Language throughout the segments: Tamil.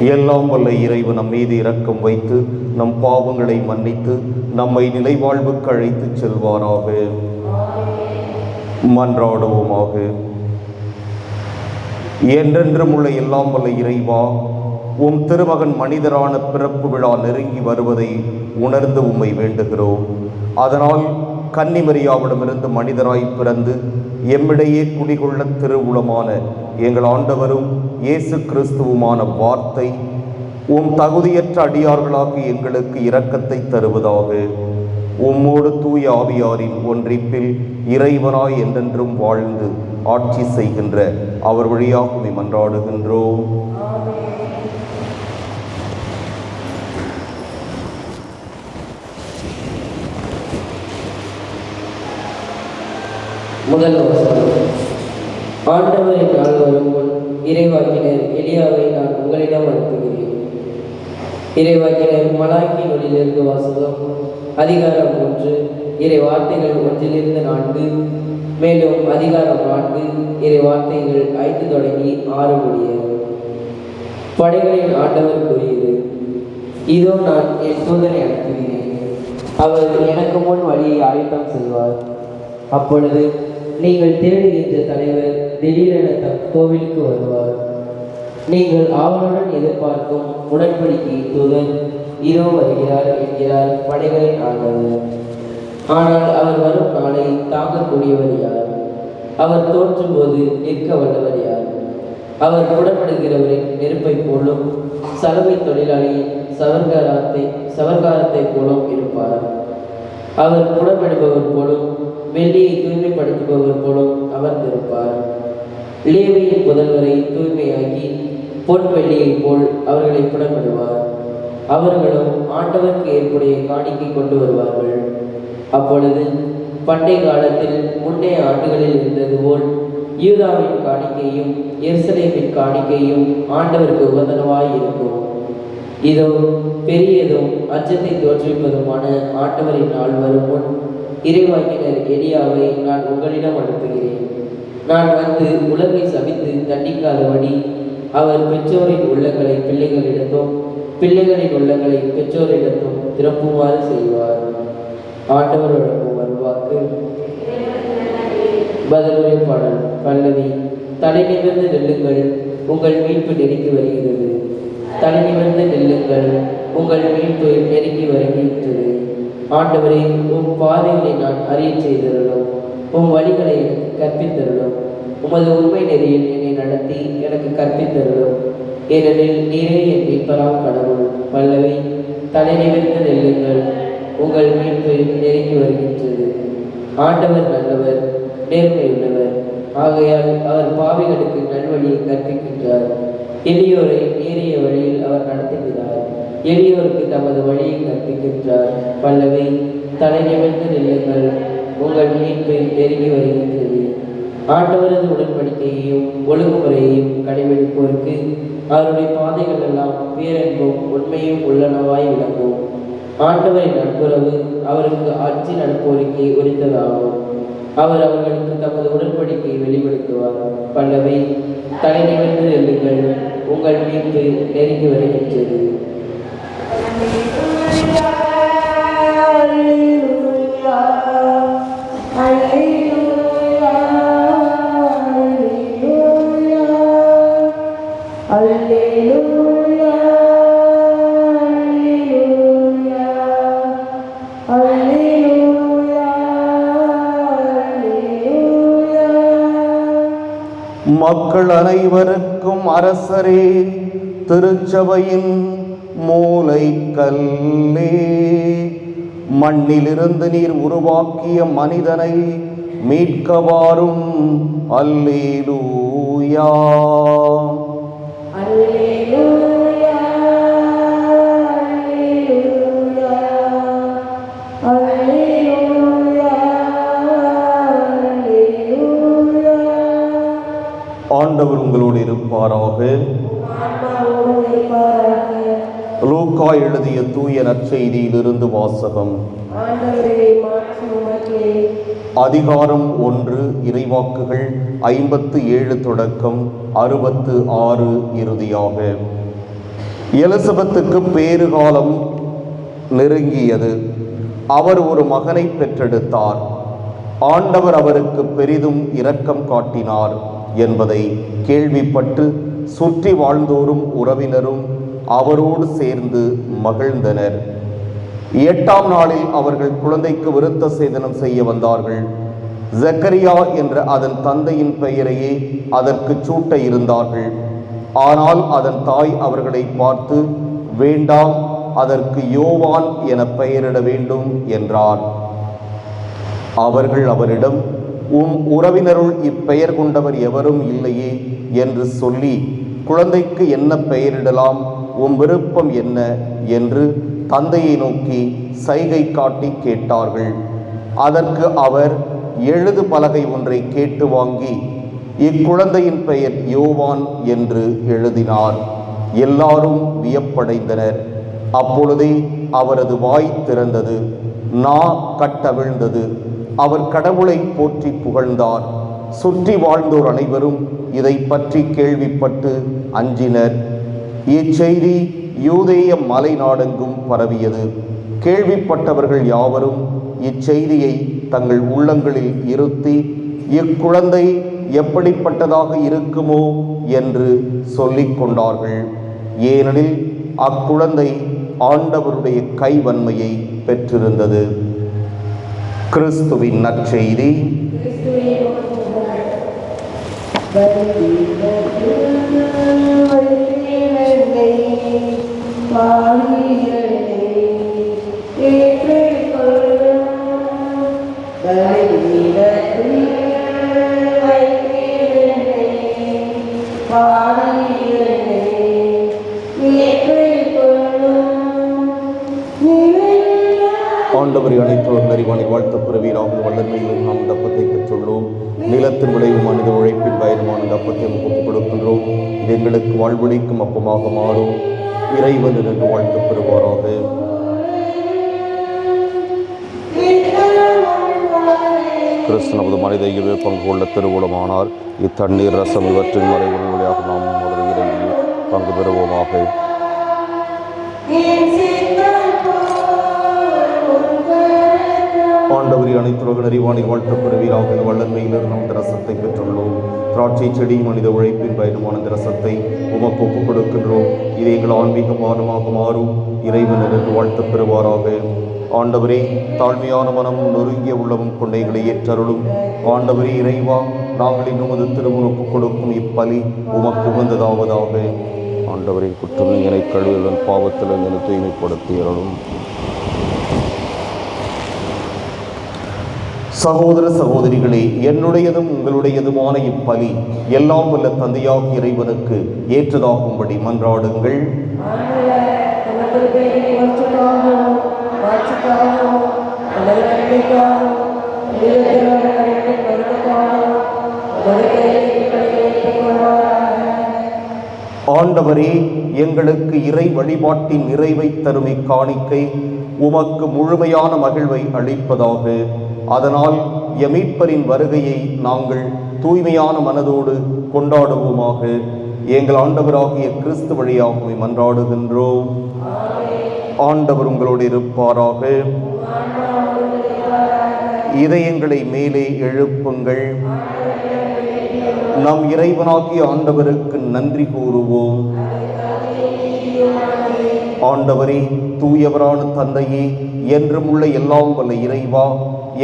எல்லாம் வல்ல இறைவு நம் மீது இரக்கம் வைத்து நம் பாவங்களை மன்னித்து நம்மை நிலைவாழ்வுக்கு அழைத்துச் செல்வாராக. மன்றாடுவோமாக. என்றென்றும் உள்ள எல்லாம் வல்ல இறைவா உம் திருமகன் மனிதரான பிறப்பு விழா நெருங்கி வருவதை உணர்ந்து உம்மை வேண்டுகிறோம். அதனால் கன்னிமரியாவிடமிருந்து மனிதராய் பிறந்து எம்மிடையே குடிகொள்ள திருவுளமான எங்கள் ஆண்டவரும் இயேசு கிறிஸ்துவுமான வார்த்தை உம் தகுதியற்ற அடியார்களாக எங்களுக்கு இரக்கத்தை தருவதாக. உம்மோடு தூய ஆவியாரின் ஒன்றிப்பில் இறைவனாய் என்றென்றும் வாழ்ந்து ஆட்சி செய்கின்ற அவர் வழியாக மன்றாடுகின்றோம். முதல் வசனம் ஆண்டவரின் நாள் வரும் இறைவாக்கினர் எளியாவை நான் உங்களிடம் அனுப்புகிறேன். இறைவாக்கினர் மலாக்கி நொடியிலிருந்து வாசகம் அதிகாரம் ஒன்று இறை வார்த்தைகள் ஒன்றிலிருந்து நான்கு மேலும் அதிகாரம் நான்கு இறை வார்த்தைகள் ஐந்து தொடங்கி ஆறு முடிய. படைகளின் ஆண்டவர் கூறியது இதோ நான் என் தூதனை அனுப்புகிறேன். அவர் எனக்கு முன் வழியை ஆயத்தம் செய்வார். அப்பொழுது நீங்கள் தேடுகின்ற தலைவர் திடீரென தம் கோவிலுக்கு வருவார். நீங்கள் ஆவலுடன் எதிர்பார்க்கும் உடன்படிக்கை தூதர் இதோ வருகிறார் என்கிறார் படைகளின் ஆண்டவர். ஆனால் அவர் வரும் நாளை தாங்கக்கூடியவர் யார்? அவர் தோற்றும் போது நிற்க வல்லவர் யார்? அவர் புடப்படுகிறவரின் நெருப்பை போலும் சலவை தொழிலாளியின் சவர்காரத்தை சவர்காரத்தை போலும் இருப்பார். அவர் புடப்படுபவர் போலும் வெள்ளியை தூய்மைப்படுத்துபவர் போலும் அமர்ந்திருப்பார் லேவியின் புதல்வரை தூய்மையாக்கி பொன் வெள்ளியைப் போல் அவர்களை புடப்படுவார் அவர்களும் ஆண்டவருக்கு ஏற்புடைய காணிக்கை கொண்டு வருவார்கள். அப்பொழுது பண்டைய காலத்தில் முன்னைய ஆண்டுகளில் இருந்தது போல் யூதாவின் காணிக்கையும் எருசலேமின் காணிக்கையும் ஆண்டவருக்கு உகந்தனவாய் இருக்கும். இதோ பெரியதும் அச்சத்தை தோற்றுவிப்பதுமான ஆண்டவரின் நாள் வரும் முன் இறைவாக்கினர் எலியாவை நான் உங்களிடம் அனுப்புகிறேன். நான் வந்து உலகை சபித்து தண்டிக்காதபடி அவர் பெற்றோரின் உள்ளங்களை பிள்ளைகளிடத்தும் பிள்ளைகளின் உள்ளங்களை பெற்றோரிடத்தும் திரும்புமாறு செய்வார். ஆண்டவர் வழங்கும் வருவாக்கு பதிலுரை பாடல் பல்லவி தலை நிமிர்ந்து நெல்லுங்கள் உங்கள் மீட்பு நெருங்கி வருகிறது. தலை நிமிர்ந்து நெல்லுங்கள் உங்கள் மீட்பு நெருங்கி வருகின்றது. ஆண்டவரே உம் பாதைகளை நான் அறிய செய்தருளும் உம் வழிகளை கற்பித்தருளும். உமது உண்மை நெறியில் என்னை நடத்தி எனக்கு கற்பித்தருளும். ஏனெனில் நீரே என் மீட்பராம் கடவுள். வல்லவை தலை நிமிர்ந்து நெல்லுங்கள். உங்கள் மீட்பு நெருங்கி வருகின்றது. ஆண்டவர் நல்லவர் நேர்மையுள்ளவர் ஆகையால் அவர் பாவிகளுக்கு நல்வழியை கற்பிக்கின்றார். எளியோரை நேரிய வழியில் அவர் நடத்தி எளியோருக்கு தமது வழியை கற்பிக்கின்றார். பல்லவி தலை நிமிர்ந்து நில்லுங்கள். உங்கள் மீட்பு நெருங்கி வருகின்றது. ஆண்டவரது உடன்படிக்கையையும் ஒழுங்குமுறையையும் கடைபிடிப்போருக்கு அவருடைய பாதைகள் எல்லாம் பேரன்பும் உண்மையும் உள்ளனவாய் விளங்கும். ஆண்டவரின் நட்புறவு அவருக்கு அச்சு நடப்போருக்கு உரித்ததாகும். அவர் அவர்களுக்கு தமது உடன்படிக்கையை வெளிப்படுத்துவார். பல்லவி தலை நிமிர்ந்து எழுங்கள் உங்கள் மீட்பு நெருங்கி வருகின்றது. மக்கள் அனைவருக்கும் அரசரே திருச்சபையின் மூலை கல்லே மண்ணிலிருந்து நீர் உருவாக்கிய மனிதனை மீட்கவாரும். அல்லேலூயா. ஆண்டவர் உங்களோடு இருப்பாராக. லூக்கா எழுதிய தூய நற்செய்தியிலிருந்து வாசகம். அதிகாரம் ஒன்று இறைவாக்குகள் ஐம்பத்து ஏழு தொடக்கம் அறுபத்து ஆறு இறுதியாக. எலிசபெத்துக்கு பேறுகாலம் நெருங்கியது. அவர் ஒரு மகனை பெற்றெடுத்தார். ஆண்டவர் அவருக்கு பெரிதும் இரக்கம் காட்டினார் என்பதை கேள்விப்பட்டு சுற்றி வாழ்ந்தோரும் உறவினரும் அவரோடு சேர்ந்து மகிழ்ந்தனர். எட்டாம் நாளில் அவர்கள் குழந்தைக்கு விருத்த சேதனம் செய்ய வந்தார்கள். ஜக்கரியா என்ற அதன் தந்தையின் பெயரையே அதற்கு சூட்ட இருந்தார்கள். ஆனால் அதன் தாய் அவர்களை பார்த்து வேண்டாம் அதற்கு யோவான் என பெயரிட வேண்டும் என்றார். அவர்கள் அவரிடம் உம் உறவினருள் இப்பெயர் கொண்டவர் எவரும் இல்லையே என்று சொல்லி குழந்தைக்கு என்ன பெயரிடலாம்? உம் விருப்பம் என்ன என்று தந்தையை நோக்கி சைகை காட்டி கேட்டார்கள். அதற்கு அவர் எழுது பலகை ஒன்றை கேட்டு வாங்கி இக்குழந்தையின் பெயர் யோவான் என்று எழுதினார். எல்லாரும் வியப்படைந்தனர். அப்பொழுதே அவரது வாய் திறந்தது. நா கட்டவிழ்ந்தது அவர் கடவுளை போற்றி புகழ்ந்தார். சுற்றி வாழ்ந்தோர் அனைவரும் இதை பற்றி கேள்விப்பட்டு அஞ்சினர். இச்செய்தி யூதேய மலை நாடெங்கும் பரவியது. கேள்விப்பட்டவர்கள் யாவரும் இச்செய்தியை தங்கள் உள்ளங்களில் இருத்தி இக்குழந்தை எப்படிப்பட்டதாக இருக்குமோ என்று சொல்லிக் கொண்டார்கள். ஏனெனில் அக்குழந்தை ஆண்டவருடைய கைவன்மையை பெற்றிருந்தது. கிறிஸ்துவின் நற்செய்தி. Thank you. ஆண்டவரை அனைத்தோர் நெறிவானை வாழ்த்த பிறவீராக வல்லமையிலும் நாம் இந்த அப்பத்தை பெற்றுள்ளோம் நிலத்தின் விளைவு மனித உழைப்பின் பயனுமான இந்த அப்பத்தை நமக்கு ஒப்புக் கொடுக்கின்றோம் இது எங்களுக்கு வாழ்வழிக்கும் அப்பமாக மாறும் இறைவன் என்று வாழ்த்த பெறுவாராக கிறிஸ்து நமது மனித இயல்பு பங்கு கொள்ள திருவுளமானார். இத்தண்ணீர் ரசம் இவற்றின் மறைவுகள் வழியாக நாம் நமது இறையில் பங்கு பெறுவோமாக. அனைத்துலக நெறிவானில் வாழ்த்தப்படுவீராக இந்த வல்லன்மையிலிருந்து ரசத்தை பெற்றுள்ளோம். திராட்சை செடி மனித உழைப்பின் பயனுமான இந்த ரசத்தை உமக்கு ஒப்புக் கொடுக்கின்றோம். இது எங்கள் ஆன்மீக பானமாக மாறும். இறைவனிலிருந்து வாழ்த்து வாழ்த்த பெறுவாராக. ஆண்டவரே தாழ்மையான மனமும் நொறுங்கிய உள்ளமும் கொண்ட எங்களை ஏற்றருளும். ஆண்டவரே இறைவா நாங்கள் இன்னும் அது திருமுறுப்பு கொடுக்கும் இப்பலி உமக்கு உகந்ததாவதாக. ஆண்டவரின் குற்றம் என கழுவுடன் பாவத்தில் என்னை தூய்மைப்படுத்தியருளும். சகோதர சகோதரிகளே என்னுடையதும் உங்களுடையதுமான இப்பலி எல்லாம் உள்ள தந்தையாக இறைவனுக்கு ஏற்றதாகும்படி மன்றாடுங்கள். ஆண்டவரே எங்களுக்கு இறை வழிபாட்டின் நிறைவை தரும் இக்காணிக்கை உமக்கு முழுமையான மகிழ்வை அளிப்பதாக அதனால் எமீட்பரின் வருகையை நாங்கள் தூய்மையான மனதோடு கொண்டாடுவோமாக. எங்கள் ஆண்டவராகிய கிறிஸ்து வழியாகவே மன்றாடுகின்றோம். ஆண்டவர் உங்களோடு இருப்பாராக. இதயங்களை மேலே எழுப்புங்கள். நம் இறைவனாகிய ஆண்டவருக்கு நன்றி கூறுவோம். ஆண்டவரே தூயவரான தந்தையே என்றும் உள்ள எல்லாம் வல்ல இறைவா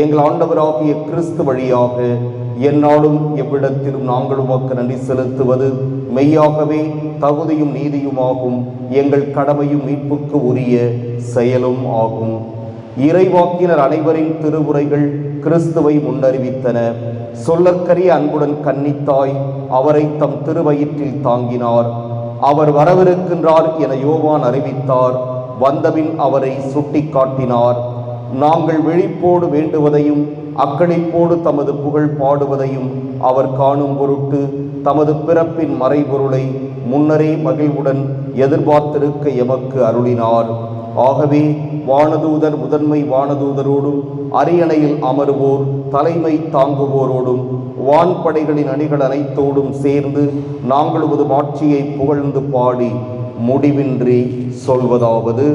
எங்கள் ஆண்டவராகிய கிறிஸ்து வழியாக எந்நாளும் எவ்விடத்திலும் நாங்கள் உமக்கு நன்றி செலுத்துவது மெய்யாகவே தகுதியும் நீதியுமாகும். எங்கள் கடமையும் மீட்புக்கு உரிய செயலும் ஆகும். இறைவாக்கினர் அனைவரின் திருவுரைகள் கிறிஸ்துவை முன்னறிவித்தன. சொல்லற்கரிய அன்புடன் கன்னித்தாய் அவரை தம் திருவயிற்றில் தாங்கினார். அவர் வரவிருக்கின்றார் என யோவான் அறிவித்தார். வந்தபின் அவரை சுட்டிக்காட்டினார். நாங்கள் விழிப்போடு வேண்டுவதையும் அக்கணிப்போடு தமது புகழ் பாடுவதையும் அவர் காணும் பொருட்டு தமது பிறப்பின் மறைபொருளை முன்னரே மகிழ்வுடன் எதிர்பார்த்திருக்க எமக்கு அருளினார். ஆகவே வானதூதர் முதன்மை வானதூதரோடும் அரியணையில் அமருவோர் தலைமை தாங்குவோரோடும் வான்படைகளின் அணிகள் அனைத்தோடும் சேர்ந்து நாங்கள் உமது மாட்சியை புகழ்ந்து பாடி முடிவின்றி சொல்வதாவது.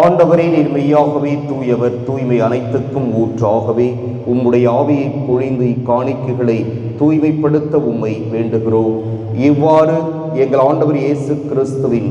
ஆண்டவரே நீர் மெய்யாகவே தூயவர். தூய்மை அனைத்துக்கும் ஊற்றாகவே உம்முடைய ஆவியை பொழிந்து இக்காணிக்கைகளை தூய்மைப்படுத்த உம்மை வேண்டுகிறோம். இவ்வாறு எங்கள் ஆண்டவர் இயேசு கிறிஸ்துவின்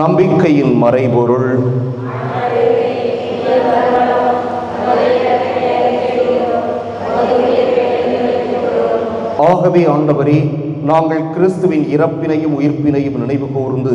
நம்பிக்கையின் மறைபொருள். ஆகவே ஆண்டவரே நாங்கள் கிறிஸ்துவின் இறப்பினையும் உயிர்ப்பினையும் நினைவு கூர்ந்து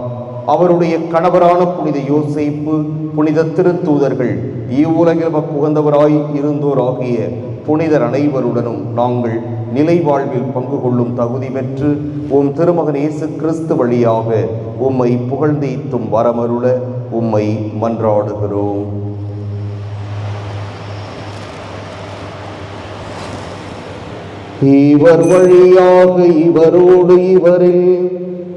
அவருடைய கணவரான புனித யோசிப்பு புனித திருத்தூதர்கள் இவ்வுலகில் புகந்தவராய் இருந்தோராகிய புனிதர் அனைவருடனும் நாங்கள் நிலை வாழ்வில் பங்கு கொள்ளும் தகுதி பெற்று உம் திருமகன் இயேசு கிறிஸ்து வழியாக உம்மை புகழ்ந்தீத்தும் வரமருள உம்மை மன்றாடுகிறோம். இவர் வழியாக இவரோடு இவரில்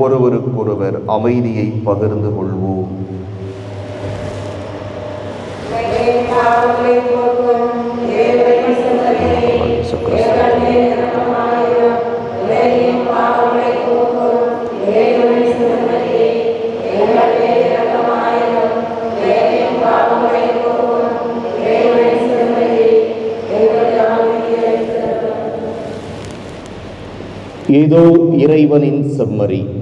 ஒருவருக்கொருவர் அமைதியை பகிர்ந்து கொள்வோம். ஏதோ இறைவனின் செம்மறி.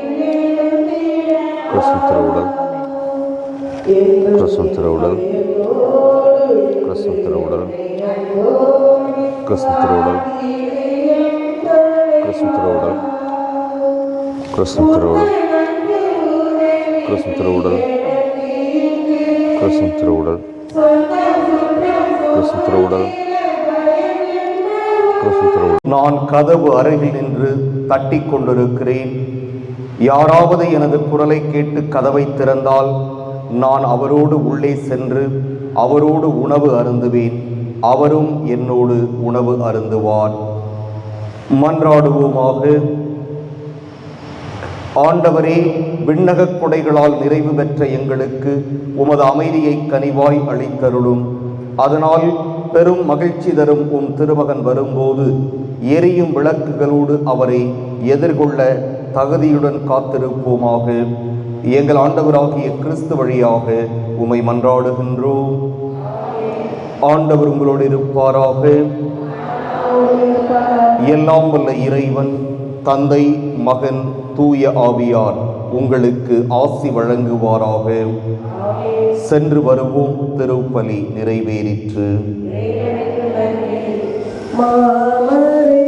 உடல் கிறிஸ்துவ உடல் கிறிஸ்துவ உடல் கிறிஸ்துவ உடல் கிறிஸ்துவ உடல் கிறிஸ்துவ உடல் கிறிஸ்துவ உடல் கிறிஸ்துவ உடல் கிறிஸ்துவ உடல் கிறிஸ்துவ உடல் நான் கதவு அருகில் நின்று தட்டி கொண்டிருக்கிறேன் யாராவது எனது குரலை கேட்டு கதவை திறந்தால் நான் அவரோடு உள்ளே சென்று அவரோடு உணவு அருந்துவேன். அவரும் என்னோடு உணவு அருந்துவார். மன்றாடுவோமாக. ஆண்டவரே விண்ணகக் கொடைகளால் நிறைவு பெற்ற எங்களுக்கு உமது அமைதியை கனிவாய் அளித்தருளும். அதனால் பெரும் மகிழ்ச்சி தரும் உம் திருமகன் வரும்போது எரியும் விளக்குகளோடு அவரை எதிர்கொள்ள தகுதியுடன் காத்திருப்போமாக. எங்கள் ஆண்டவராகிய கிறிஸ்து வழியாக உமை மன்றாடுகின்றோம். ஆண்டவர் உங்களோடு இருப்பாராக. எல்லாம் வல்ல இறைவன் தந்தை மகன் தூய ஆவியார் உங்களுக்கு ஆசி வழங்குவாராக. சென்று வருவோம் திருப்பலி நிறைவேறிற்று. மாமரை